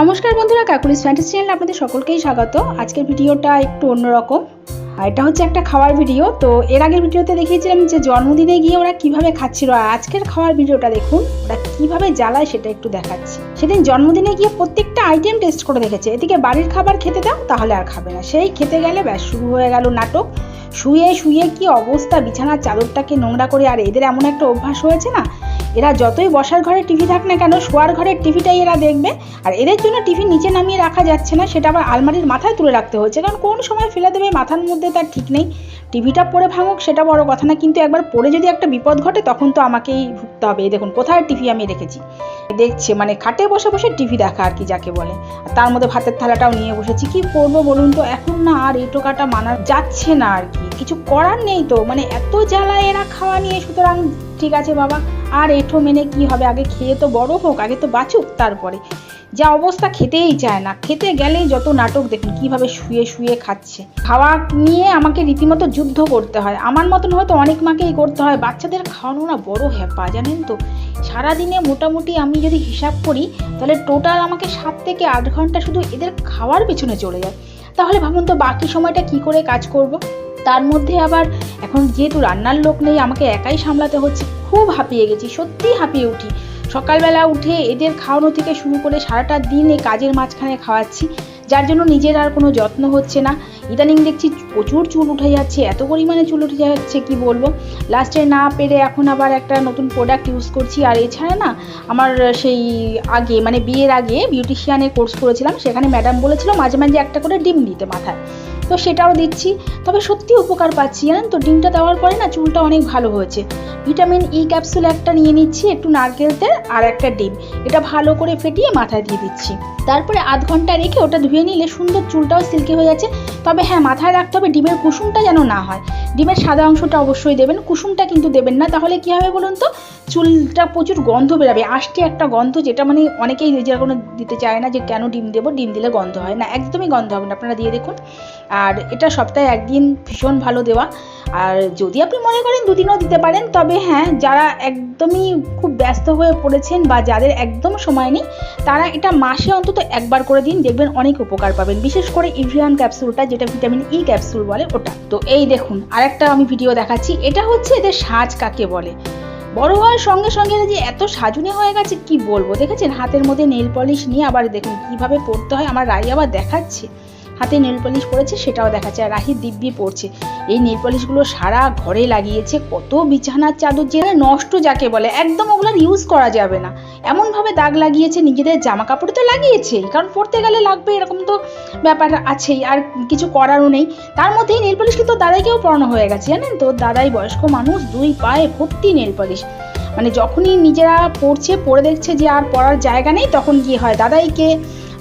নমস্কার বন্ধুরা, Kokkalis fantasy চ্যানেলে আপনাদের সকলকেই স্বাগত। আজকের ভিডিওটা একটু অন্যরকম। আর এটা হচ্ছে একটা খাওয়ার ভিডিও। তো এর আগের ভিডিওতে দেখিয়েছিলাম যে জন্মদিনে গিয়ে ওরা কীভাবে খাচ্ছিল। আর আজকের খাওয়ার ভিডিওটা দেখুন, ওরা কীভাবে জ্বালায় সেটা একটু দেখাচ্ছি। সেদিন জন্মদিনে গিয়ে প্রত্যেকটা আইটেম টেস্ট করে দেখেছে। এদিকে বাড়ির খাবার খেতে দাও, তাহলে আর খাবে না। সেই খেতে গেলে ব্যাস, শুরু হয়ে গেল নাটক। শুয়ে শুয়ে কি অবস্থা, বিছানার চাদরটাকে নোংরা করে, আর এদের এমন একটা অভ্যাস হয়েছে না এরা যতই বসার ঘরে টিভি থাক না কেন, শোয়ার ঘরের টিভিটাই এরা দেখবে। আর এদের জন্য টিভি নিচে নামিয়ে রাখা যাচ্ছে না, সেটা আবার আলমারির মাথায় তুলে রাখতে হচ্ছে। কারণ কোন সময় ফেলে দেবে, মাথার মধ্যে তার ঠিক নেই। টিভিটা পড়ে ভাঙুক, সেটা বড় কথা না, কিন্তু একবার পড়ে যদি একটা বিপদ ঘটে, তখন তো আমাকেই ভুগতে হবে। এই দেখুন, কোথায় টিভি আমি রেখেছি? দেখছে মানে খাটে বসে বসে টিভি দেখা আর কি যাকে বলে। আর তার মধ্যে ভাতের থালাটাও নিয়ে বসেছি। কি করব বলুন তো? এখন না আর এই টোকাটা মানা যাচ্ছে না আর কি। কিছু করার নেই তো। মানে এত জ্বালায় এরা খাওয়া নিয়ে, সুতরাং ঠিক আছে বাবা, আর এঠো মেনে কি হবে? আগে খেয়ে তো বড় হোক, আগে তো বাঁচুক তারপরে। যা অবস্থা খেতেই চায় না। খেতে গেলেই যত নাটক দেখুন, কীভাবে শুয়ে শুয়ে খাচ্ছে। খাওয়া নিয়ে আমাকে রীতিমতো যুদ্ধ করতে হয়। আমার মতন হয়তো অনেক মাকেই করতে হয়। বাচ্চাদের খাওয়ানো না বড় হ্যাপা, জানেন তো? সারাদিনে মোটামুটি আমি যদি হিসাব করি, তাহলে টোটাল আমাকে সাত থেকে আট ঘণ্টা শুধু এদের খাওয়ার পেছনে চলে যায়। তাহলে ভাবুন তো, বাকি সময়টা কি করে কাজ করব? তার মধ্যে আবার এখন যেহেতু রান্নার লোক নেই, আমাকে একাই সামলাতে হচ্ছে। খুব হাঁপিয়ে গেছি সত্যিই হাঁপিয়ে উঠি। সকালবেলা উঠে এদের খাওয়ানো থেকে শুরু করে সারাটা দিন এই কাজের মাঝখানে খাওয়াচ্ছি, যার জন্য নিজের আর কোনো যত্ন হচ্ছে না। ইদানিং দেখছি প্রচুর চুল উঠে যাচ্ছে, এত পরিমাণে চুল উঠে যাচ্ছে, কি বলব? লাস্টে না পেরে এখন আবার একটা নতুন প্রোডাক্ট ইউজ করছি। আর এছাড়া না, আমার সেই আগে মানে বিয়ের আগে বিউটিশিয়ানের কোর্স করেছিলাম, সেখানে ম্যাডাম বলেছিল মাঝে মাঝে একটা করে ডিম দিতে মাথায়। তো সেটাও দিচ্ছি। তবে সত্যি উপকার পাচ্ছি, জানেন তো? ডিমটা দেওয়ার পরে না চুলটা অনেক ভালো হয়েছে। ভিটামিন ই ক্যাপসুল একটা নিয়ে নিচ্ছি, একটু নারকেল তেল আর একটা ডিম। এটা ভালো করে ফেটিয়ে মাথায় দিয়ে দিচ্ছি। তারপরে আধ ঘণ্টা রেখে ওটা ধুয়ে নিলে সুন্দর চুলটাও সিল্কি হয়ে যাচ্ছে। তবে হ্যাঁ মাথায় রাখতে হবে ডিমের কুসুমটা যেন না হয়। ডিমের সাদা অংশটা অবশ্যই দেবেন, কুসুমটা কিন্তু দেবেন না। তাহলে কী হবে বলুন তো? চুলটা প্রচুর গন্ধ বেরাবে। আষ্টে একটা গন্ধ যেটা মানে অনেকেই কোনো দিতে চায় না যে কেন ডিম দেবো? ডিম দিলে গন্ধ হয় না। একদমই গন্ধ হবে না। আপনারা দিয়ে দেখুন। আর এটা সপ্তাহে একদিন ভীষণ ভালো দেওয়া। আর যদি আপনি মনে করেন দুদিনও দিতে পারেন, তবে হ্যাঁ যারা একদমই খুব ব্যস্ত হয়ে পড়েছেন বা যাদের একদম সময় নেই, তারা এটা মাসে অন্তত একবার করে দিন, দেখবেন অনেক উপকার পাবেন। বিশেষ করে ইভিয়ান ক্যাপসুলটা, যেটা ভিটামিন ই ক্যাপসুল বলে ওটা। তো এই দেখুন, আরেকটা আমি ভিডিও দেখাচ্ছি। এটা হচ্ছে এদের সাজ কাকে বলে? বড় হওয়ার সঙ্গে সঙ্গে যে এত সাজুনি হয়ে গেছে, কি বলব? দেখেছেন? হাতের মধ্যে নেল পলিশ নিয়ে আবার দেখুন কীভাবে পড়তে হয়, আমার রাই আবার দেখাচ্ছে। হাতে নেল পলিশ পড়েছে সেটাও দেখাচ্ছে। আর রাহি দিব্যি পড়ছে এই নেল পলিশগুলো সারা ঘরে লাগিয়েছে। কত বিছানার চাদর যে নষ্ট যাকে বলে। একদম ওগুলোর ইউজ করা যাবে না। এমনভাবে দাগ লাগিয়েছে, নিজেদের জামা কাপড়ে তো লাগিয়েছেই কারণ পড়তে গেলে লাগবে, এরকম তো ব্যাপার আছেই। আর কিছু করারও নেই। তার মধ্যেই নেল পলিশ কিন্তু দাদাইকেও পড়ানো হয়ে গেছে, জানেন তো? দাদাই বয়স্ক মানুষ, দুই পায়ে ভর্তি নেল পলিশ। মানে যখনই নিজেরা পড়ছে পড়ে দেখছে যে আর পড়ার জায়গা নেই, তখন গিয়ে হয়? দাদাইকে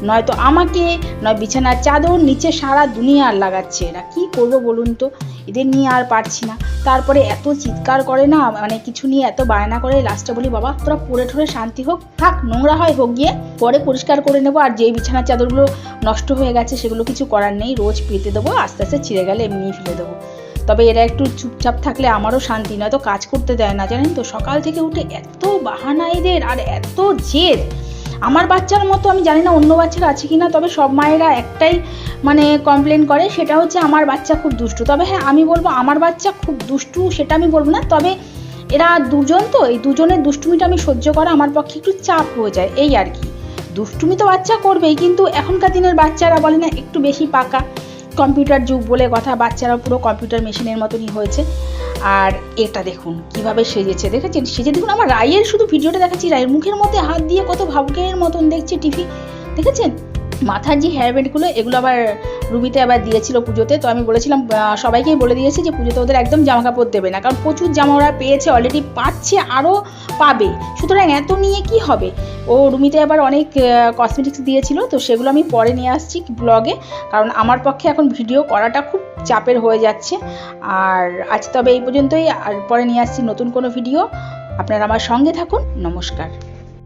নয়তো আমাকে নয়, বিছানার চাদর, নিচে সারা দুনিয়া আর লাগাচ্ছে এরা। কি করব বলুন তো? এদের নিয়ে আর পারছি না। তারপরে এত চিৎকার করে না মানে কিছু নিয়ে এত বায়না করে লাস্টে বলি, বাবা, তোরা পড়ে ঠোরে শান্তি হোক, থাক, নোংরা হয় হোক, গিয়ে পরে পরিষ্কার করে নেব, আর যেই বিছানার চাদরগুলো নষ্ট হয়ে গেছে, সেগুলো কিছু করার নেই, রোজ পেতে দেবো, আস্তে আস্তে ছিঁড়ে গেলে এমনিই ফেলে দেবো। তবে এরা একটু চুপচাপ থাকলে আমারও শান্তি, নয়তো কাজ করতে দেয় না, জানেন তো? সকাল থেকে উঠে এত বাহানা এদের, আর এত জেদ। আমার বাচ্চার মতো আমি জানি না অন্য বাচ্চারা আছে কি না তবে সব মায়েরা একটাই মানে কমপ্লেন করে, সেটা হচ্ছে আমার বাচ্চা খুব দুষ্টু। তবে হ্যাঁ আমি বলব আমার বাচ্চা খুব দুষ্টু, সেটা আমি বলব না, তবে এরা দুজন তো, এই দুজনের দুষ্টুমিটা আমি সহ্য করা আমার পক্ষে একটু চাপ হয়ে যায়, এই আর কি। দুষ্টুমি তো বাচ্চা করবেই, কিন্তু এখনকার দিনের বাচ্চারা বলে না, একটু বেশি পাকা। কম্পিউটার যুগ বলে কথা বাচ্চারা পুরো কম্পিউটার মেশিনের মতনই হয়েছে। আর এটা দেখুন, কীভাবে সেজেছে। দেখেছেন? সেজে দেখুন, আমার রায়ের শুধু ভিডিওটা দেখাচ্ছি, রায়ের মুখের মধ্যে হাত দিয়ে কত ভাবকের মতন দেখছে টিভি। দেখেছেন? মাথার যে হেয়ার ব্যান্ডগুলো এগুলো আবার রুবিতে আবার দিয়েছিল পুজোতে। তো আমি বলেছিলাম সবাইকেই বলে দিয়েছি যে পুজোতে ওদের একদম জামা কাপড় দেবে না। কারণ প্রচুর জামা ওরা পেয়েছে অলরেডি পাচ্ছে আরও পাবে। সুতরাং এত নিয়ে কি হবে? ও রুমিতে আবার অনেক কসমেটিক্স দিয়েছিল, তো সেগুলো আমি পরে নিয়ে আসছি ব্লগে কারণ আমার পক্ষে এখন ভিডিও করাটা খুব চাপের হয়ে যাচ্ছে। আর আজ তবে এই পর্যন্তই, আর পরে নিয়ে আসছি নতুন কোনো ভিডিও আপনারা আমার সঙ্গে থাকুন। নমস্কার।